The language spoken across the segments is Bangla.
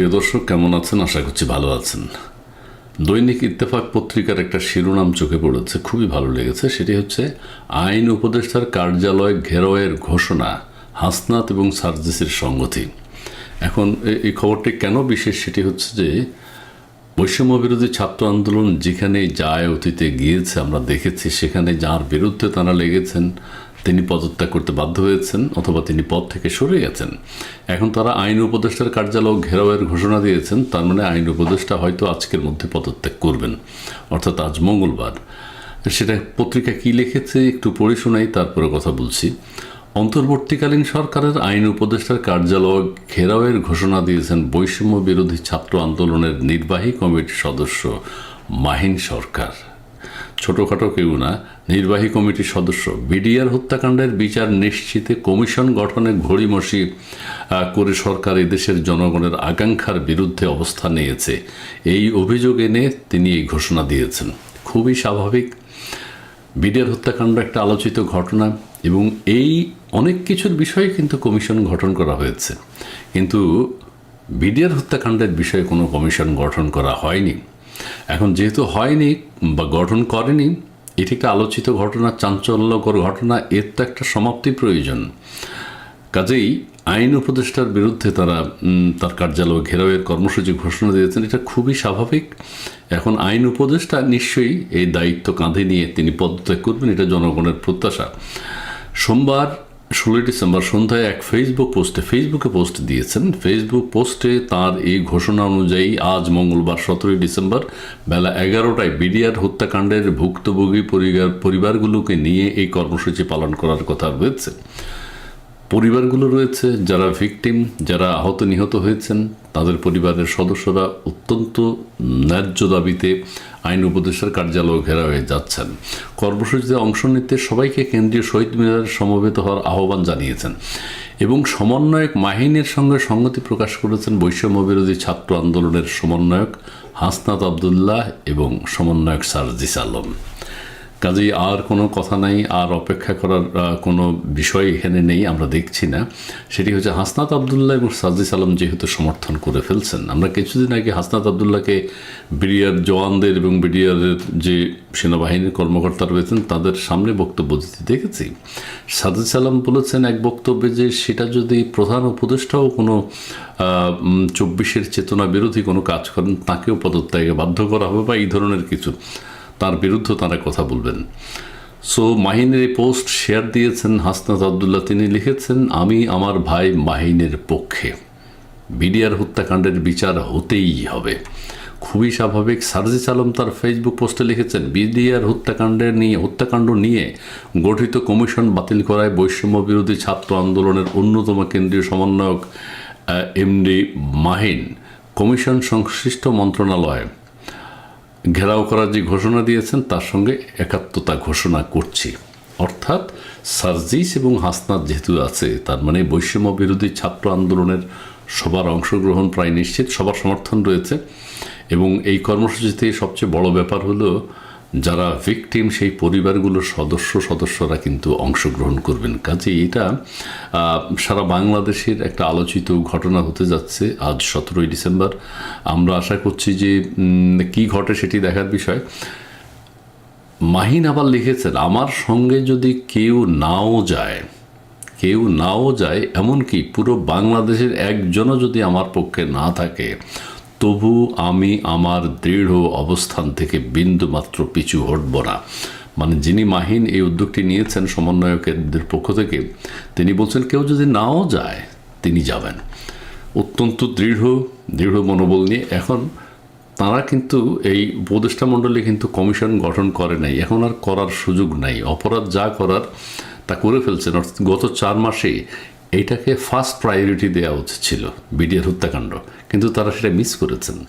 প্রিয় দর্শক, কেমন আছেন? আশা করছি ভালো আছেন। দৈনিক ইত্তেফাক পত্রিকার একটা শিরোনাম চোখে পড়েছে, খুবই ভালো লেগেছে। সেটি হচ্ছে, আইন উপদেষ্টার কার্যালয় ঘেরোয়ের ঘোষণা, হাসনাত এবং সার্জিসের সংগতি। এখন এই খবরটি কেন বিশেষ? সেটি হচ্ছে যে, বৈষম্য বিরোধী ছাত্র আন্দোলন যেখানে যায় অতীতে গিয়েছে, আমরা দেখেছি সেখানে যার বিরুদ্ধে তারা লেগেছেন তিনি পদত্যাগ করতে বাধ্য হয়েছেন অথবা তিনি পদ থেকে সরে গেছেন। এখন তারা আইন উপদেষ্টার কার্যালয় ঘেরাওয়ের ঘোষণা দিয়েছেন, তার মানে আইন উপদেষ্টা হয়তো আজকের মধ্যে পদত্যাগ করবেন। অর্থাৎ আজ মঙ্গলবার। সেটা পত্রিকা কি লিখেছে একটু পড়ে শোনাই, তারপরে কথা বলছি। অন্তর্বর্তীকালীন সরকারের আইন উপদেষ্টার কার্যালয় ঘেরাওয়ের ঘোষণা দিয়েছেন বৈষম্য বিরোধী ছাত্র আন্দোলনের নির্বাহী কমিটির সদস্য মাহিন সরকার। ছোটখাটো কেউ না, নির্বাহী কমিটির সদস্য। বিডিআর হত্যাকাণ্ডের বিচার নিশ্চিতে কমিশন গঠনে ঘড়িমসি করে সরকার এদেশের জনগণের আকাঙ্ক্ষার বিরুদ্ধে অবস্থান নিয়েছে। এই অভিযোগ এনে তিনি এই ঘোষণা দিয়েছেন। খুবই স্বাভাবিক। বিডিআর হত্যাকাণ্ড একটা আলোচিত ঘটনা এবং এই অনেক কিছুর বিষয়ে কিন্তু কমিশন গঠন করা হয়েছে। কিন্তু বিডিআর হত্যাকাণ্ডের বিষয়ে কোনো কমিশন গঠন করা হয়নি। এখন যেহেতু হয়নি বা গঠন করেনি, এটি একটা আলোচিত ঘটনা, চাঞ্চল্যকর ঘটনা, এর তো একটা সমাপ্তি প্রয়োজন। কাজেই আইন উপদেষ্টার বিরুদ্ধে তারা তার কার্যালয় ঘেরাওয়ের কর্মসূচি ঘোষণা দিয়েছেন, এটা খুবই স্বাভাবিক। এখন আইন উপদেষ্টা নিশ্চয়ই এই দায়িত্ব কাঁধে নিয়ে তিনি পদত্যাগ করবেন, এটা জনগণের প্রত্যাশা। সোমবার ষোলোই ডিসেম্বর সন্ধ্যায় এক ফেসবুক পোস্টে ফেসবুকে পোস্ট দিয়েছেন। ফেসবুক পোস্টে তার এই ঘোষণা অনুযায়ী আজ মঙ্গলবার সতেরোই ডিসেম্বর বেলা এগারোটায় বিডিআর হত্যাকাণ্ডের ভুক্তভোগী পরিবার পরিবারগুলোকে নিয়ে এই কর্মসূচি পালন করার কথা রয়েছে। পরিবারগুলো রয়েছে যারা ভিকটিম, যারা আহত নিহত হয়েছেন। তাদের পরিবারের সদস্যরা অত্যন্ত ন্যায্য দাবিতে আইন উপদেষ্টার কার্যালয় ঘেরা হয়ে যাচ্ছেন। কর্মসূচিতে অংশ নিতে সবাইকে কেন্দ্রীয় শহীদ মিনারে সমবেত হওয়ার আহ্বান জানিয়েছেন এবং সমন্বয়ক মাহিনের সঙ্গে সংগতি প্রকাশ করেছেন বৈষম্য বিরোধী ছাত্র আন্দোলনের সমন্বয়ক হাসনাত আবদুল্লাহ এবং সমন্বয়ক সারজিস আলম। কাজেই আর কোনো কথা নাই, আর অপেক্ষা করার কোনো বিষয় এখানে নেই, আমরা দেখছি না। সেটি হচ্ছে হাসনাত আবদুল্লাহ এবং সাজিস আলম যেহেতু সমর্থন করে ফেলছেন। আমরা কিছুদিন আগে হাসনাত আবদুল্লাহকে বিডিআর জওয়ানদের এবং বিডিআরের যে সেনাবাহিনীর কর্মকর্তা রয়েছেন, তাদের সামনে বক্তব্য দিতে দেখেছি। সাজিস আলম বলেছেন এক বক্তব্যে যে সেটা যদি প্রধান উপদেষ্টাও কোনো চব্বিশের চেতনা বিরোধী কোনো কাজ করেন, তাকেও পদত্যাগে বাধ্য করা হবে বা এই ধরনের কিছু। তার বিরুদ্ধে তারা কথা বলবেন। সো মাহিনের এই পোস্ট শেয়ার দিয়েছেন হাসনাত আবদুল্লাহ। তিনি লিখেছেন, আমি আমার ভাই মাহিনের পক্ষে। বিডিআর হত্যাকাণ্ডের বিচার হতেই হবে। খুবই স্বাভাবিক। সার্জিস আলম তার ফেসবুক পোস্টে লিখেছেন, বিডিআর হত্যাকাণ্ডের নিয়ে, হত্যাকাণ্ড নিয়ে গঠিত কমিশন বাতিল করায় বৈষম্য বিরোধী ছাত্র আন্দোলনের অন্যতম কেন্দ্রীয় সমন্বয়ক এমডি মাহিন। কমিশন সংশ্লিষ্ট মন্ত্রণালয় ঘেরাও করার যে ঘোষণা দিয়েছেন, তার সঙ্গে একাত্মতা ঘোষণা করছি। অর্থাৎ সার্জিস এবং হাসনাত যেহেতু আছে, তার মানে বৈষম্য বিরোধী ছাত্র আন্দোলনের সবার অংশগ্রহণ প্রায় নিশ্চিত, সবার সমর্থন রয়েছে। এবং এই কর্মসূচিতে সবচেয়ে বড় ব্যাপার হলো যারা ভিকটিম সেই পরিবারগুলোর সদস্য, সদস্যরা কিন্তু অংশগ্রহণ করবেন। কাজে এটা সারা বাংলাদেশের একটা আলোচিত ঘটনা হতে যাচ্ছে আজ সতেরোই ডিসেম্বর। আমরা আশা করছি যে কি ঘটে সেটি দেখার বিষয়। মাহিন আবার লিখেছেন, আমার সঙ্গে যদি কেউ নাও যায়, কেউ নাও যায়, এমনকি পুরো বাংলাদেশের একজনও যদি আমার পক্ষে না থাকে তবু আমি আমার দৃঢ় অবস্থান থেকে বিন্দু মাত্র পিছু হটব না। মানে যিনি মাহিন এই উদ্যোগটি নিয়েছেন সমন্বয়কের পক্ষ থেকে, তিনি বলছেন, কেউ যদি নাও যায়, তিনি যাবেন। অত্যন্ত দৃঢ় দৃঢ় মনোবল নিয়ে এখন তারা কিন্তু এই উপদেষ্টা মণ্ডলী কিন্তু কমিশন গঠন করে নাই। এখন আর করার সুযোগ নাই। অপরাধ যা করার তা করে ফেলছেন। অর্থাৎ গত চার মাসে এইটাকে ফার্স্ট প্রায়োরিটি দেওয়া উচিত ছিল বিডিআর হত্যাকাণ্ড। কিন্তু তারা সেটা মিস করেছেন।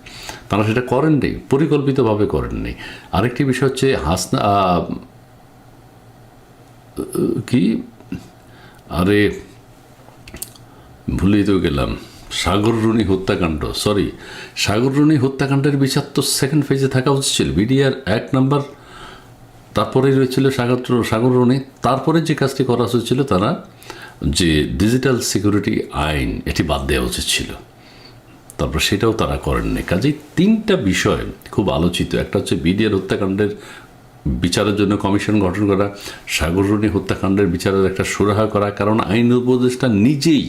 তারা সেটা করেননি, পরিকল্পিতভাবে করেননি। আরেকটি বিষয় হচ্ছে হাসনা কি? আরে, ভুলেই তো গেলাম। সাগররুণী হত্যাকাণ্ড সরি সাগররুণী হত্যাকাণ্ডের বিচার তো সেকেন্ড ফেজে থাকা উচিত ছিল। বিডিআর এক নাম্বার, তারপরেই রয়েছিল সাগর সাগররুণী তারপরে যে কাজটি করা উচিত ছিল তারা যে ডিজিটাল সিকিউরিটি আইন এটি বাদ দেওয়া উচিত ছিল। তারপর সেটাও তারা করেননি কাজেই তিনটা বিষয় খুব আলোচিত। একটা হচ্ছে বিডিআর হত্যাকাণ্ডের বিচারের জন্য কমিশন গঠন করা সাগররণী হত্যাকাণ্ডের বিচারের একটা সুরাহা করা, কারণ আইন উপদেষ্টা নিজেই,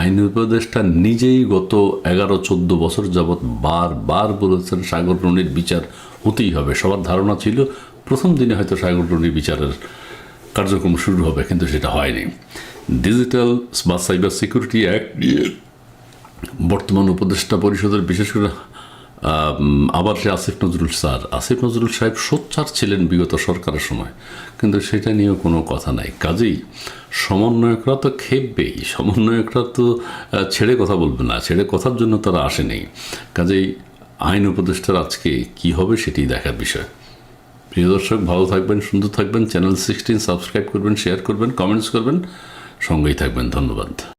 আইন উপদেষ্টা নিজেই গত এগারো চোদ্দ বছর যাবৎ বারবার বলেছেন সাগররণীর বিচার হতেই হবে। সবার ধারণা ছিল প্রথম দিনে হয়তো সাগররণীর বিচারের কার্যক্রম শুরু হবে, কিন্তু সেটা হয়নি। ডিজিটাল বা সাইবার সিকিউরিটি অ্যাক্ট নিয়ে বর্তমান উপদেষ্টা পরিষদের, বিশেষ করে আবার সে আসিফ নজরুল স্যার। আসিফ নজরুল সাহেব সোচ্চার ছিলেন বিগত সরকারের সময়, কিন্তু সেটা নিয়েও কোনো কথা নাই। কাজেই সমন্বয়করা তো খেপবেই, সমন্বয়করা তো ছেড়ে কথা বলবে না, ছেড়ে কথার জন্য তারা আসেনি। কাজেই আইন উপদেষ্টার আজকে কি হবে সেটি দেখার বিষয়। প্রিয় দর্শক, ভালো থাকবেন, সুন্দর থাকবেন, চ্যানেল সিক্সটিন সাবস্ক্রাইব করবেন শেয়ার করবেন কমেন্টস করবেন, সঙ্গেই থাকবেন, ধন্যবাদ।